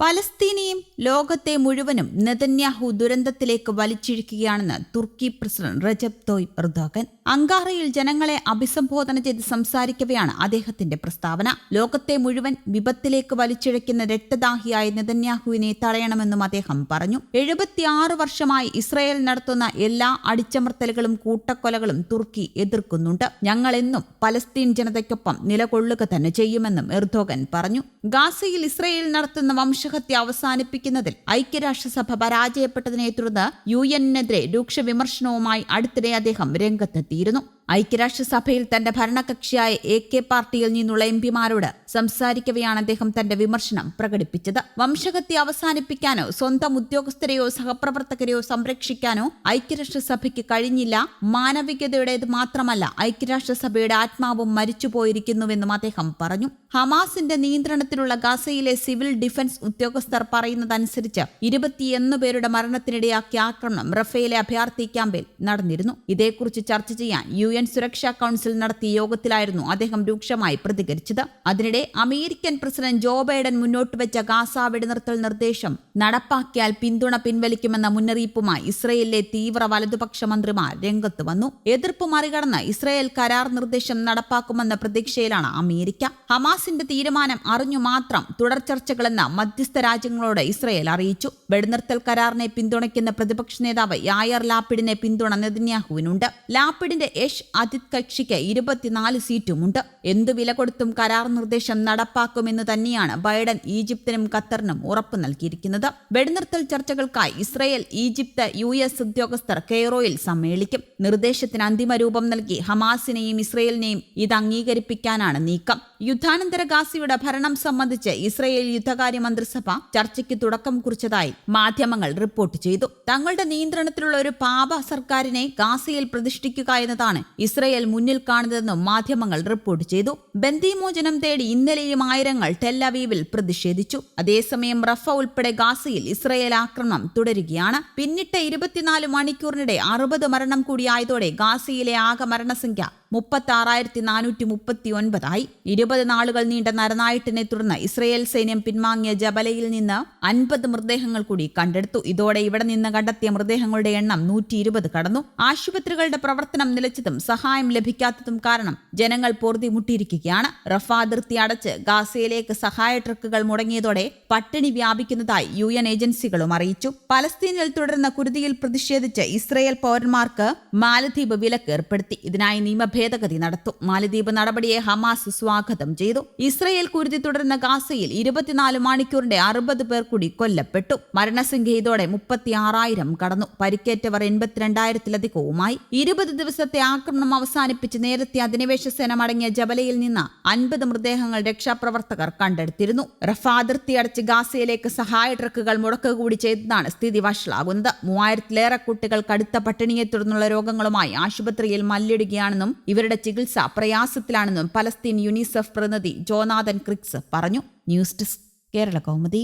പലസ്തീനെയും ലോകത്തെ മുഴുവനും നെതന്യാഹു ദുരന്തത്തിലേക്ക് വലിച്ചിഴിക്കുകയാണെന്ന് തുർക്കി പ്രസിഡന്റ് റജബ് തോയ് എർദോഗൻ. അങ്കാറയിൽ ജനങ്ങളെ അഭിസംബോധന ചെയ്ത് സംസാരിക്കവെയാണ് അദ്ദേഹത്തിന്റെ പ്രസ്താവന. ലോകത്തെ മുഴുവൻ വിപത്തിലേക്ക് വലിച്ചിഴയ്ക്കുന്ന രക്തദാഹിയായ നെതന്യാഹുവിനെ തടയണമെന്നും അദ്ദേഹം പറഞ്ഞു. എഴുപത്തിയാറ് വർഷമായി ഇസ്രായേൽ നടത്തുന്ന എല്ലാ അടിച്ചമർത്തലുകളും കൂട്ടക്കൊലകളും തുർക്കി എതിർക്കുന്നുണ്ട്. ഞങ്ങളെന്നും പലസ്തീൻ ജനതയ്ക്കൊപ്പം നിലകൊള്ളുക തന്നെ ചെയ്യുമെന്നും എർദോഗൻ പറഞ്ഞു. ഗാസയിൽ ഇസ്രായേൽ നടത്തുന്ന വംശഹത്യ അവസാനിപ്പിക്കുന്നതിൽ ഐക്യരാഷ്ട്രസഭ പരാജയപ്പെട്ടതിനെ തുടർന്ന് യു എന്നിനെതിരെ രൂക്ഷ വിമർശനവുമായി അടുത്തിടെ അദ്ദേഹം രംഗത്തെത്തിയിരുന്നു. ഐക്യരാഷ്ട്രസഭയിൽ തന്റെ ഭരണകക്ഷിയായ എ കെ പാർട്ടിയിൽ നിന്നുള്ള എം പിമാരോട് സംസാരിക്കവെയാണ് അദ്ദേഹം തന്റെ വിമർശനം പ്രകടിപ്പിച്ചത്. വംശഹത്യ അവസാനിപ്പിക്കാനോ സ്വന്തം ഉദ്യോഗസ്ഥരെയോ സഹപ്രവർത്തകരെയോ സംരക്ഷിക്കാനോ ഐക്യരാഷ്ട്രസഭയ്ക്ക് കഴിഞ്ഞില്ല. മാനവികതയുടേത് മാത്രമല്ല ഐക്യരാഷ്ട്രസഭയുടെ ആത്മാവും മരിച്ചുപോയിരിക്കുന്നുവെന്നും അദ്ദേഹം പറഞ്ഞു. ഹമാസിന്റെ നിയന്ത്രണത്തിലുള്ള ഗാസയിലെ സിവിൽ ഡിഫൻസ് ഉദ്യോഗസ്ഥർ പറയുന്നതനുസരിച്ച് ഇരുപത്തിയൊന്ന് പേരുടെ മരണത്തിനിടയാക്കിയ ആക്രമണം റഫേലെ അഭയാർത്ഥി ക്യാമ്പിൽ നടന്നിരുന്നു. ഇതേക്കുറിച്ച് ചർച്ച ചെയ്യാൻ യു എൻ സുരക്ഷാ കൌൺസിൽ നടത്തിയ യോഗത്തിലായിരുന്നു അദ്ദേഹം രൂക്ഷമായി പ്രതികരിച്ചത്. അതിനിടെ അമേരിക്കൻ പ്രസിഡന്റ് ജോ ബൈഡൻ മുന്നോട്ട് വെച്ച ഗാസ വെടിനിർത്തൽ നിർദ്ദേശം നടപ്പാക്കിയാൽ പിന്തുണ പിൻവലിക്കുമെന്ന മുന്നറിയിപ്പുമായി ഇസ്രയേലിലെ തീവ്ര വലതുപക്ഷ മന്ത്രിമാർ രംഗത്ത് വന്നു. എതിർപ്പ് മറികടന്ന് ഇസ്രയേൽ കരാർ നിർദ്ദേശം നടപ്പാക്കുമെന്ന പ്രതീക്ഷയിലാണ് അമേരിക്ക. ഹമാസിന്റെ തീരുമാനം അറിഞ്ഞു മാത്രം തുടർ ചർച്ചകളെന്ന് മധ്യസ്ഥ രാജ്യങ്ങളോട് ഇസ്രയേൽ അറിയിച്ചു. വെടിനിർത്തൽ കരാറിനെ പിന്തുണയ്ക്കുന്ന പ്രതിപക്ഷ നേതാവ് യായർ ലാപ്പിഡിനെ പിന്തുണ നെതന്യാഹുവിനുണ്ട്. ലാപ്പിഡിന്റെ യഷ് അതിത് കക്ഷിക്ക് ഇരുപത്തിനാല് സീറ്റുമുണ്ട്. എന്തു വില കൊടുത്തും കരാർ നിർദ്ദേശം നടപ്പാക്കുമെന്ന് തന്നെയാണ് ബൈഡൻ ഈജിപ്തിനും ഖത്തറിനും ഉറപ്പ് നൽകിയിരിക്കുന്നത്. വെടിനിർത്തൽ ചർച്ചകൾക്കായി ഇസ്രയേൽ ഈജിപ്ത് യു എസ് ഉദ്യോഗസ്ഥർ കെയ്റോയിൽ സമ്മേളിക്കും. നിർദ്ദേശത്തിന് അന്തിമ രൂപം നൽകി ഹമാസിനെയും ഇസ്രയേലിനെയും ഇത് അംഗീകരിപ്പിക്കാനാണ് നീക്കം. യുദ്ധാനന്തര ഗാസിയുടെ ഭരണം സംബന്ധിച്ച് ഇസ്രയേൽ യുദ്ധകാര്യ മന്ത്രിസഭ ചർച്ചയ്ക്ക് തുടക്കം കുറിച്ചതായി മാധ്യമങ്ങൾ റിപ്പോർട്ട് ചെയ്തു. തങ്ങളുടെ നിയന്ത്രണത്തിലുള്ള ഒരു പാപ സർക്കാരിനെ ഗാസയിൽ പ്രതിഷ്ഠിക്കുക എന്നതാണ് ഇസ്രയേൽ മുന്നിൽ കാണുന്നതെന്നും മാധ്യമങ്ങൾ റിപ്പോർട്ട് ചെയ്തു. ബന്ദിമോചനം തേടി ഇന്നലെയും ആയിരങ്ങൾ ടെല്ലവീവിൽ പ്രതിഷേധിച്ചു. അതേസമയം റഫ ഉൾപ്പെടെ ഗാസയിൽ ഇസ്രയേൽ ആക്രമണം തുടരുകയാണ്. പിന്നിട്ട ഇരുപത്തിനാല് മണിക്കൂറിനിടെ അറുപത് മരണം കൂടിയായതോടെ ഗാസയിലെ ആകെ മരണസംഖ്യ മുപ്പത്തി നാനൂറ്റി മുപ്പത്തി ഒൻപതായി ഇരുപത് നാളുകൾ നീണ്ട നരനായിട്ടിനെ തുടർന്ന് ഇസ്രയേൽ സൈന്യം പിൻവാങ്ങിയ ജബലയിൽ നിന്ന് അൻപത് മൃതദേഹങ്ങൾ കൂടി കണ്ടെടുത്തു. ഇതോടെ ഇവിടെ നിന്ന് കണ്ടെത്തിയ മൃതദേഹങ്ങളുടെ എണ്ണം നൂറ്റി ഇരുപത് കടന്നു. ആശുപത്രികളുടെ പ്രവർത്തനം നിലച്ചതും സഹായം ലഭിക്കാത്തതും കാരണം ജനങ്ങൾ പൊറുതിമുട്ടിയിരിക്കുകയാണ് റഫ അതിർത്തി അടച്ച് ഗാസയിലേക്ക് സഹായ ട്രക്കുകൾ മുടങ്ങിയതോടെ പട്ടിണി വ്യാപിക്കുന്നതായി യു എൻ ഏജൻസികളും അറിയിച്ചു. പലസ്തീനിൽ തുടരുന്ന കുരുതിയിൽ പ്രതിഷേധിച്ച് ഇസ്രയേൽ പൗരന്മാർക്ക് മാലദ്വീപ് വിലക്ക് ഏർപ്പെടുത്തി. ഇതിനായി നിയമ ഭേദഗതി നടത്തും. മാലദ്വീപ് നടപടിയെ ഹമാസ് സ്വാഗതം ചെയ്തു. ഇസ്രയേൽ കുരുതി തുടരുന്ന ഗാസയിൽ ഇരുപത്തിനാല് മണിക്കൂറിന്റെ അറുപത് പേർ കൂടി കൊല്ലപ്പെട്ടു. മരണസംഖ്യ ഇതോടെ മുപ്പത്തി ആറായിരം കടന്നു. പരിക്കേറ്റവർ എൺപത്തിരണ്ടായിരത്തിലധികവുമായി. ഇരുപത് ദിവസത്തെ ആക്രമണം അവസാനിപ്പിച്ച് നേരത്തെ അധിനിവേശ സേന മടങ്ങിയ ജബലയിൽ നിന്ന് അൻപത് മൃതദേഹങ്ങൾ രക്ഷാപ്രവർത്തകർ കണ്ടെടുത്തിരുന്നു. റഫ അതിർത്തി അടച്ച് ഗാസയിലേക്ക് സഹായ ട്രക്കുകൾ മുടക്കുക കൂടി ചെയ്തതാണ് സ്ഥിതി വഷളാകുന്നത്. മൂവായിരത്തിലേറെ കുട്ടികൾ കടുത്ത പട്ടിണിയെ തുടർന്നുള്ള രോഗങ്ങളുമായി ആശുപത്രിയിൽ മല്ലിടുകയാണെന്നും ഇവരുടെ ചികിത്സ പ്രയാസത്തിലാണെന്നും പലസ്തീൻ യുനിസെഫ് പ്രതിനിധി ജോനാഥൻ ക്രിക്സ് പറഞ്ഞു. News desk Kerala Kaumudi.